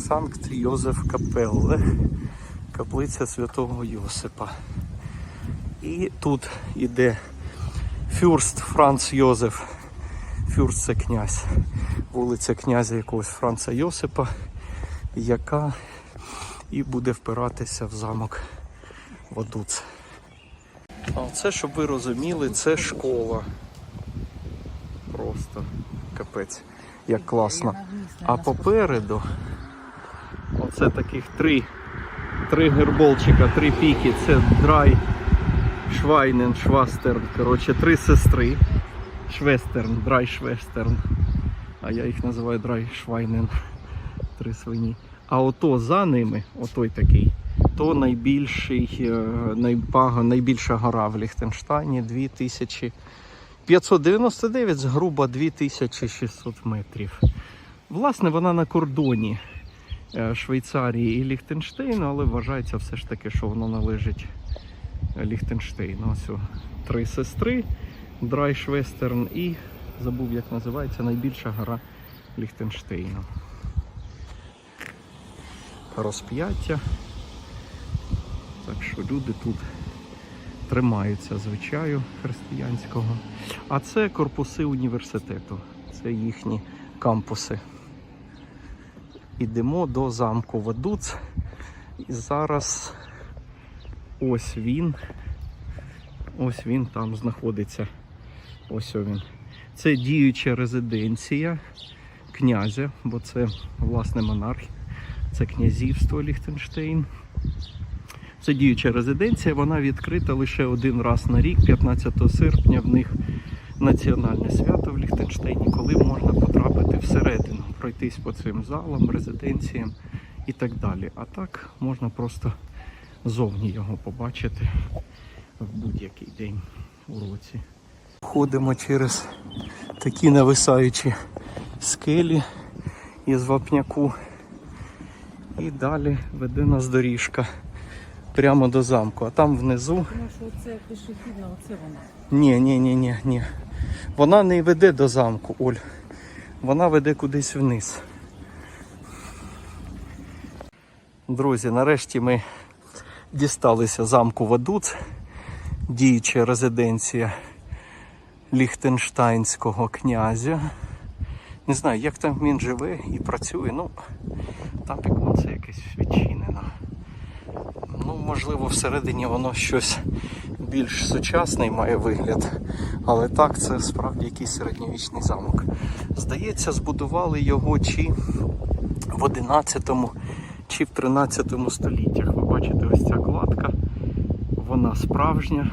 Санкт Йозеф Капелле, каплиця святого Йосипа. І тут іде Фюрст Франц Йозеф. Фюрст це князь, вулиця князя якогось Франца Йосипа, яка і буде впиратися в замок Водуц. А це, щоб ви розуміли, це школа. Просто капець, як класно. А попереду оце таких три, три герболчика, три піки. Це драй, швайнен, швастерн. Коротше, три сестри. Швестерн, драй швестерн. А я їх називаю драй швайнен. Три свині. А ото за ними, отой такий, то найбільший, е, найбага, найбільша гора в Ліхтенштайні 2599 з грубо 2600 метрів. Власне, вона на кордоні Швейцарії і Ліхтенштейну, але вважається все ж таки, що воно належить е, Ліхтенштейну. Ось три сестри, Драйшвестерн і забув, як називається, найбільша гора Ліхтенштейну. Розп'яття. Так що люди тут тримаються звичаю християнського. А це корпуси університету. Це їхні кампуси. Ідемо до замку Вадуц. І зараз ось він. Ось він там знаходиться. Ось він. Це діюча резиденція князя, бо це власне монарх, це князівство Ліхтенштейн. Це діюча резиденція, вона відкрита лише один раз на рік, 15 серпня. В них національне свято в Ліхтенштейні, коли можна потрапити всередину, пройтись по цим залам, резиденціям і так далі. А так можна просто зовні його побачити в будь-який день у році. Ходимо через такі нависаючі скелі із вапняку. І далі веде нас доріжка прямо до замку. А там внизу. Тому що це пішохідна, оце вона. Ні, ні, ні, ні, ні. Вона не веде до замку, Оль. Вона веде кудись вниз. Друзі, нарешті ми дісталися замку Вадуц, діюча резиденція Ліхтенштайнського князя. Не знаю, як там він живе і працює. Ну, там віконце якесь відчинено. Ну, можливо, всередині воно щось більш сучасний має вигляд. Але так, це справді якийсь середньовічний замок. Здається, збудували його чи в 11 чи в 13 століттях. Ви бачите, ось ця кладка, вона справжня.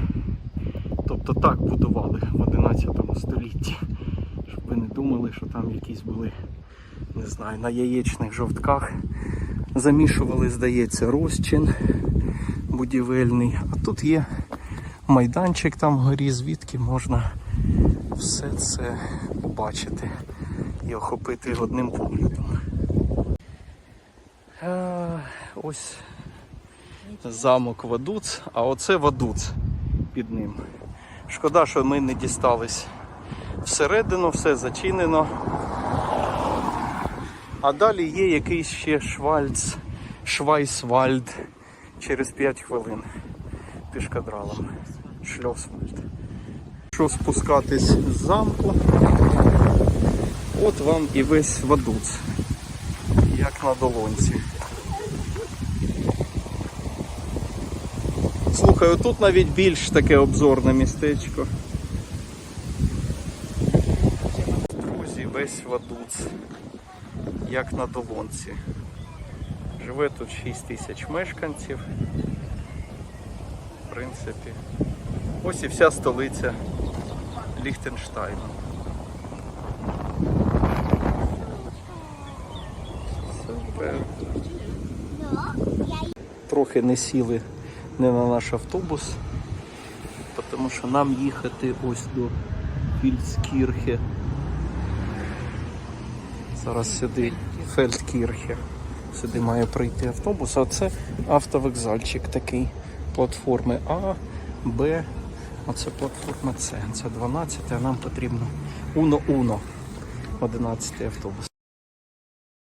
Тобто так будували в 11 столітті. Щоб ви не думали, що там якісь були, не знаю, на яєчних жовтках. Замішували, здається, розчин будівельний. А тут є майданчик там вгорі, звідки можна все це побачити і охопити одним поглядом. Е, Ось замок Вадуц, а оце Вадуц під ним. Шкода, що ми не дістались всередину, все зачинено. А далі є якийсь ще Швальц, Швайсвальд через 5 хвилин пішкадралом. Шльосвальд. Якщо спускатись з замку, от вам і весь Вадуц, як на долонці. Слухай, тут навіть більш таке обзорне містечко. Друзі, весь Вадуц, як на долонці. Живе тут 6 тисяч мешканців. В принципі. Ось і вся столиця Ліхтенштайну. Трохи не сіли не на наш автобус, тому що нам їхати ось до Фільдскірхе. Зараз сюди Фельдкірхе. Сюди має прийти автобус, а це автовокзальчик такий платформи А, Б, оце платформа С. Це 12, а нам потрібно Уно-Уно. 11 автобус.